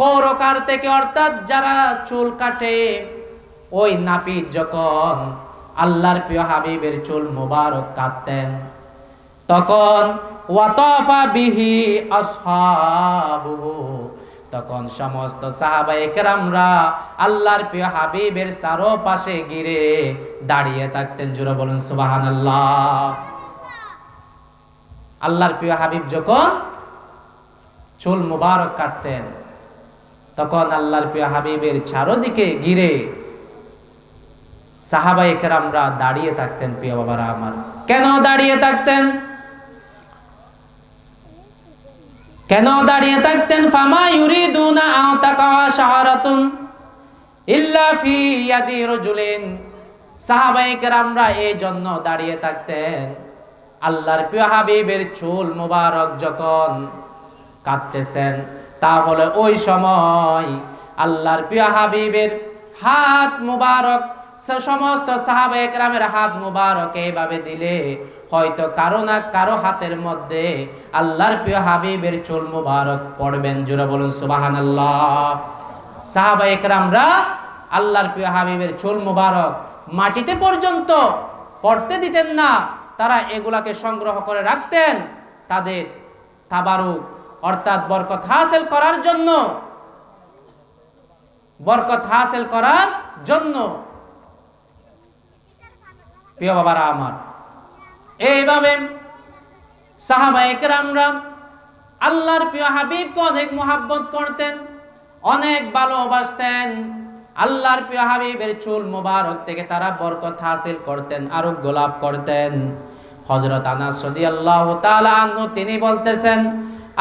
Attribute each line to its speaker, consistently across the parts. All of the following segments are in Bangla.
Speaker 1: কৌরকার থেকে অর্থাৎ যারা চুল কাটে, ওই নাপিত যখন আল্লাহর প্রিয় হাবিবের চুল মুবারক কাটতেন, তখন ওয়াতাফা বিহি আসহাবুহু, তখন সমস্ত সাহাবায়ে কেরামরা আল্লাহর প্রিয় হাবিবের চারো পাশে ঘিরে দাঁড়িয়ে থাকতেন। জুড়ে বলুন, সুবহানাল্লাহ। আল্লাহর প্রিয় হাবিব যখন চুল মুবারক কাটতেন তখন আল্লাহর প্রিয় হাবিবের চারোদিকে ঘিরে সাহাবাই কেরামরা দাঁড়িয়ে থাকতেন, প্রিয় বাবারা আমার। কেন দাঁড়িয়ে থাকতেন? কেন দাঁড়িয়ে থাকতেন? ফামা ইউরিদুনা আতাকা শাহারাতুন ইল্লা ফি ইয়াদি রাজুলিন। সাহাবায়ে কেরামরা এই জন্য দাঁড়িয়ে থাকতেন। আল্লাহর প্রিয় হাবিবের চুল মুবারক যখন কাটতেছেন তাহলে ওই সময় আল্লাহর প্রিয় হাবিবের হাত মুবারক সমস্ত সাহাবা একরামের হাত মুবারক এইভাবে দিলে হয়তো কারও না কারও হাতের মধ্যে আল্লাহর প্রিয় হাবিবের চুল মুবারক পড়বেন। জুড়ে বলুন সুবাহান আল্লাহ সাহাবা একরামরা আল্লাহর প্রিয় হাবিবের চুল মুবারক মাটিতে পর্যন্ত পড়তে দিতেন না। তারা এগুলাকে সংগ্রহ করে রাখতেন। তাদের তাবারুক অর্থাৎ বরকত হাসিল করার জন্য। বরকত হাসিল করার জন্য। প্রিয় বাবারা আমার, এইভাবে সাহাবা একরামরা আল্লাহর প্রিয় হাবিবকে অনেক মোহাব্বত করতেন, অনেক ভালোবাসতেন। আল্লাহর প্রিয় হাবিবের চুল মোবারক থেকে তারা বরকত হাসিল করতেন, আরোগ্য গোলাপ করতেন। হজরত আনাস তাআলা আনহু, তিনি বলতেছেন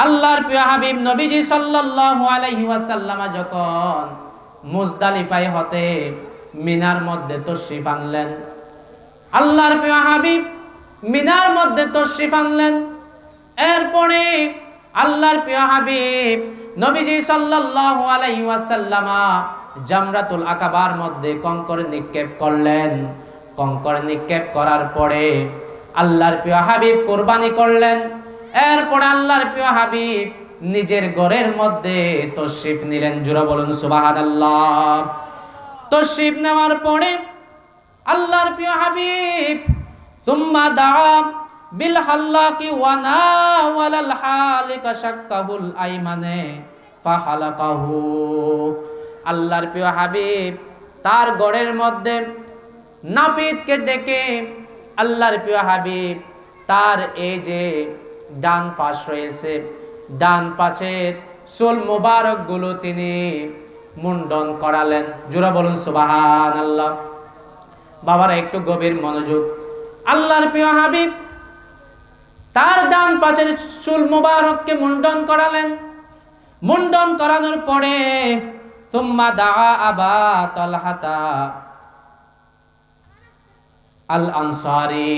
Speaker 1: আল্লাহর প্রিয় হাবিব নবীজি সাল্লাল্লাহু আলাইহি ওয়াসাল্লাম যখন মুজদালিফায় হতে মিনার মধ্যে তশরিফ আনলেন, আল্লাহর প্রিয় হাবিব মিনার মধ্যে তশরিফ আনলেন, এরপরে আল্লাহর প্রিয় হাবিব নবীজি সাল্লাল্লাহু আলাইহি ওয়াসাল্লামা জামরাতুল আকাবার মধ্যে কঙ্কর নিক্ষেপ করলেন। কঙ্কর নিক্ষেপ করার পরে আল্লাহর প্রিয় হাবিব কোরবানি করলেন। এরপর আল্লাহর প্রিয় হাবিব নিজের ঘরের মধ্যে তশরিফ নিলেন। জুরা বলুন, সুবহানাল্লাহ। তশরিফ নেওয়ার পরে আল্লাহর প্রিয় হাবিব, সুম্মা দাআ বিল হাল্লাকি ওয়া নাওয়ালাল হালিকা শাক্কাহুল আইমানে ফাহালাকাহু। আল্লাহর প্রিয় হাবিব তার গড়ের মধ্যে নাপিতকে ডেকে আল্লাহর প্রিয় হাবিব তার এই যে ডান পাশ রয়েছে। ডান পাশের চুল মোবারকগুলো তিনি মুন্ডন করালেন। জোরা বলুন সুবাহান আল্লাহ বাবারা, একটু গভীর মনোযোগ। আল্লাহর প্রিয় হাবিব, তার ডান পাশের চুল মোবারককে মুন্ডন করালেন। মুন্ডন করানোর পরে, তুম্মা দা আবা তলহাতা আল আনসারি।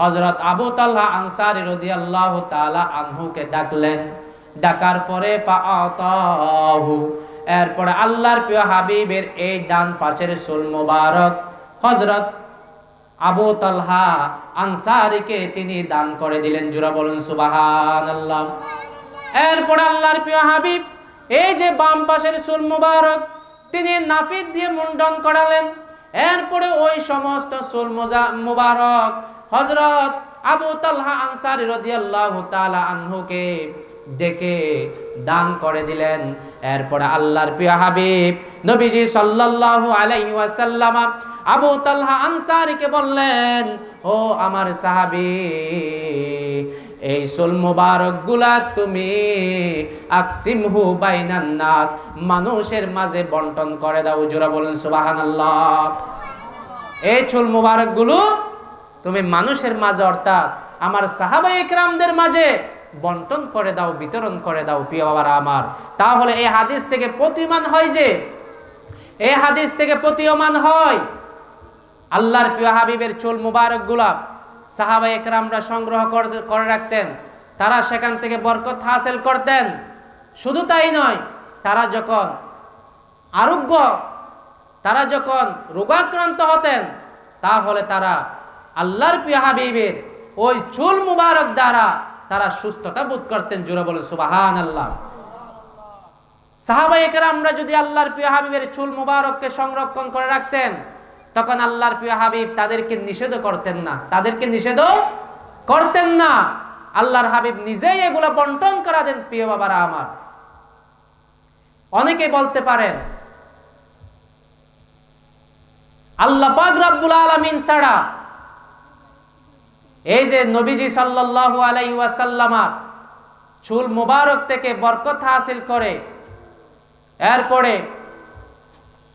Speaker 1: হজরত আবু তাল্লাহ আনসারি রদি আল্লাহ তালা আনহুকে ডাকলেন। ডাকার পরে এরপরে আল্লাহর প্রিয় হাবিবের এই ডান পাশের সুল মুবারক হজরত আবু তালহা আনসারিকে তিনি দান করে দিলেন। জুরা বলুন সুবাহান আল্লাহ এরপর আল্লাহর প্রিয় হাবিব এই যে বাম পাশের সুল মুবারক তিনি নাফিদ দিয়ে মুন্ডন করালেন। এরপরে ওই সমস্ত সুল মুবারক হজরত আবু তালহা আনসারি রাদিয়াল্লাহু তাআলা আনহুকে ডেকে দান করে দিলেন। এরপরে আল্লাহর প্রিয় হাবিব নবীজি সাল্লাল্লাহু আলাইহি ওয়াসাল্লাম আবু তালহা আনসারিকে বললেন, ও আমার সাহাবী, এই সুল মুবারকগুলা তুমি আকসিমহু বাইনান নাস, মানুষের মাঝে বন্টন করে দাও, জোরা বলেন সুবহানাল্লাহ। এই চুল মুবারকগুলো তুমি মানুষের মাঝে, অর্থাৎ আমার সাহাবা একরামদের মাঝে বন্টন করে দাও, বিতরণ করে দাও, প্রিয় বাবারা আমার। তাহলে এই হাদিস থেকে প্রতিমান হয় যে, এই হাদিস থেকে প্রতীয়মান হয় আল্লাহর প্রিয় হাবিবের চুল মুবারকগুলা সাহাবা একরামরা সংগ্রহ করে রাখতেন। তারা সেখান থেকে বরকত হাসিল করতেন। শুধু তাই নয়, তারা যখন আরোগ্য, তারা যখন রোগাক্রান্ত হতেন, তাহলে তারা আল্লাহর প্রিয় হাবিবের ওই চুল মুবারক দ্বারা তারা সুস্থতা বোধ করতেন, জোরে বলে সুবাহান আল্লাহ সাহাবাহিকের আমরা যদি আল্লাহর প্রিয় হাবিবের চুল মুবারককে সংরক্ষণ করে রাখতেন, তখন আল্লাহর প্রিয় হাবিব তাদেরকে নিষেধ করতেন না। তাদেরকে নিষেধ করতেন না। আল্লাহর হাবিব নিজেই এগুলো বন্টন করা দেন, প্রিয় বাবারা আমার। অনেকে বলতে পারেন, আল্লাহ পাক রাব্বুল আলামিন ছাড়া এই যে নবীজি সাল্লাল্লাহু ওয়াসাল্লামা চুল মুবারক থেকে বরকত হাসিল করে, এরপরে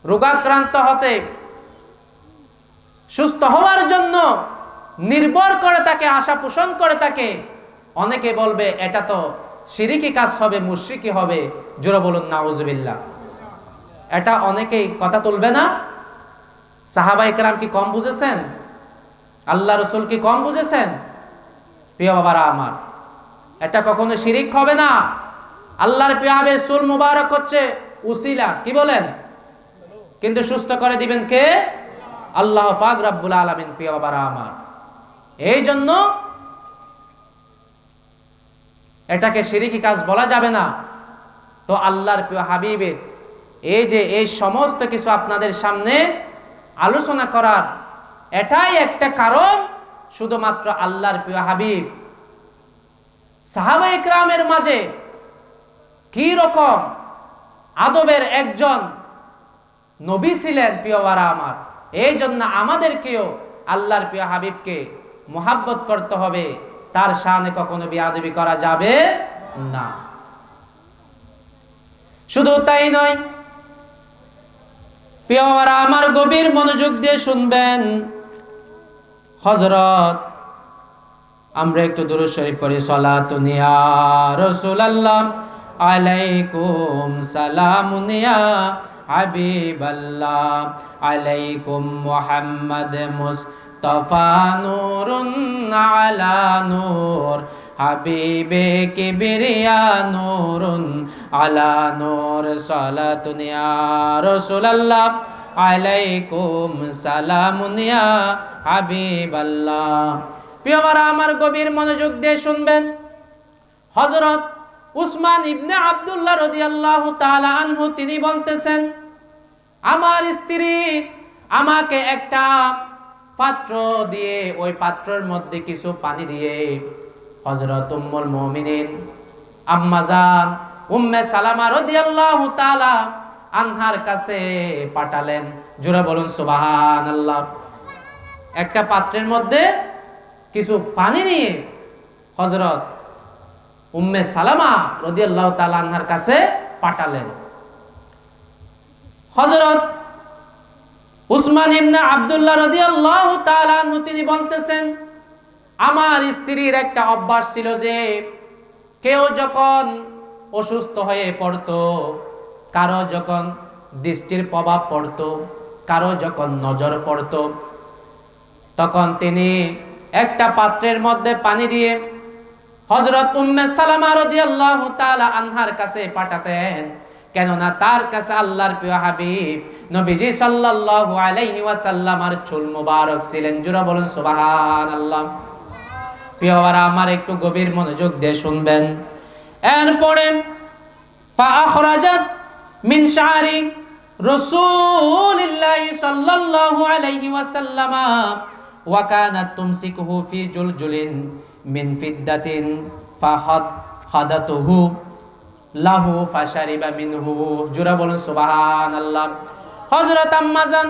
Speaker 1: রোগাক্রান্ত হতে, সুস্থ হওয়ার জন্য নির্ভর করে তাকে, আশা পোষণ করে তাকে, অনেকে বলবে এটা তো সিরিকি কাজ হবে, মুশ্রিকি হবে, জোরে বলুন, নাউজুবিল্লাহ। এটা অনেকেই কথা তুলবে না। সাহাবাই কেরাম কি কম বুঝেছেন? আল্লাহ রসুল কি কম বুঝেছেন? প্রিয় বাবারা আমার, এটা কখনো শিরিক হবে না। আল্লাহর পিয়াবের সুল মুবারক হচ্ছে উসিলা, কি বলেন? কিন্তু সুস্থ করে দিবেন কে? আল্লাহ পাক রাব্বুল আলামিন, প্রিয় বাবারা আমার। এই জন্য এটাকে শিরিকি কাজ বলা যাবে না। তো আল্লাহর প্রিয় হাবিবের এই যে এই সমস্ত কিছু আপনাদের সামনে আলোচনা করার এটাই একটা কারণ শুধুমাত্র আল্লাহর প্রিয় হাবিব। সাহাবা ইকরামের মাঝে কি রকম আদবের একজন নবী ছিলেন প্রিয়বারা আমার? এই জন্য আমাদেরকেও আল্লাহর প্রিয় হাবিবকে মোহাব্বত করতে হবে। তার সামনে কখনো বিয়াদবি করা যাবে না। শুধু তাই নয় প্রিয়রা আমার গভীর মনোযোগ দিয়ে শুনবেন। হজরত আমরা একটু দূর শরীফ পড়ি সলাতুনিয়া রসুলাল্লাহ, আলাইকুম সালামুনিয়া হাবিবাল্লাহ, আলাইকুম মুহাম্মদ মুস্তাফা নূরুন আলা নূর, হাবিবে কিবরিয়া নূরুন আলা নূর সালাতুনিয়া রসুলাল্লাহ আলাইকুম সালামুনিয়া হাবিবাল্লাহ। প্রিয়মারা আমার গভীর মনোযোগ দিয়ে শুনবেন। হজরত উসমান ইবনে আব্দুল্লাহ রদিয়াল্লাহু তাআলা আনহু, তিনি বলতেছেন, আমার স্ত্রী আমাকে একটা পাত্র দিয়ে, ওই পাত্রের মধ্যে কিছু পানি দিয়ে হজরত উম্মুল মুমিনিন আম্মাজান উম্মে সালামা রাদিয়াল্লাহু তাআলা আনহার কাছে পাঠালেন। জোরা বলুন, সুবহানাল্লাহ। একটা পাত্রের মধ্যে কিছু পানি নিয়ে হজরত উম্মে সালামা রদিয়াল্লাহ তালান্নার কাছে পাঠালেন। হজরত উসমান ইবনে আব্দুল্লাহ রদিয়াল্লাহ তালান্নু তিনি বলতেছেন, আমার স্ত্রীর একটা অভ্যাস ছিল যে কেউ যখন অসুস্থ হয়ে পড়তো কারও যখন দৃষ্টির প্রভাব পড়তো, কারও যখন নজর পড়তো, তখন তিনি একটা পাত্রের মধ্যে পানি দিয়ে হজরত উম্মে সালামা রাদিয়াল্লাহু তাআলা আনহার কাছে পাঠাতেন। কেননা তার কাছে আল্লাহর প্রিয় হাবিব নবীজি সাল্লাল্লাহু আলাইহি ওয়াসাল্লামার চুল মুবারক ছিলেন। জোরা বলুন, সুবহানাল্লাহ। প্রিয়রা আমার একটু গভীর মনোযোগ দিয়ে শুনবেন। এরপরে ফাআখরাজাত মিন শারি রাসূলিল্লাহি সাল্লাল্লাহু আলাইহি ওয়াসাল্লামা, ওয়া কানাত তুমসিকুহু ফি জুলজুলিন মিন ফিদ্দাতিন ফাহাদ খাদাতুহু লাহু ফাশারিবা মিনহু। জোরা বলুন, সুবহানাল্লাহ। হযরত আম্মাজান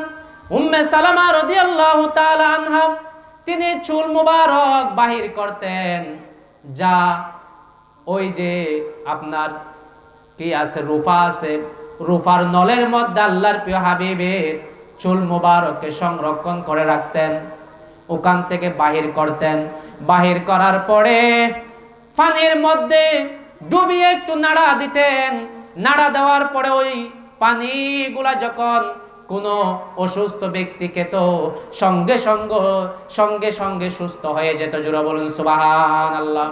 Speaker 1: উম্মে সালামা রাদিয়াল্লাহু তাআলা আনহা, তিনি চুল মুবারক বাহির করতেন, যা ওই যে আপনার কি আছে, রুফা আছে রুফার নলের মধ্যে আল্লাহর প্রিয় হাবিবের চুল মুবারককে সংরক্ষণ করে রাখতেন, ওখান থেকে বাহির করতেন। বাহির করার পরে পানির মধ্যে ডুবিয়ে একটু নাড়া দিতেন। নাড়া দেওয়ার পরে ওই পানিগুলা যখন কোনো অসুস্থ ব্যক্তিকে তো সঙ্গে সঙ্গে সঙ্গে সঙ্গে সুস্থ হয়ে যেত। জোরা বলুন সুবাহান আল্লাহ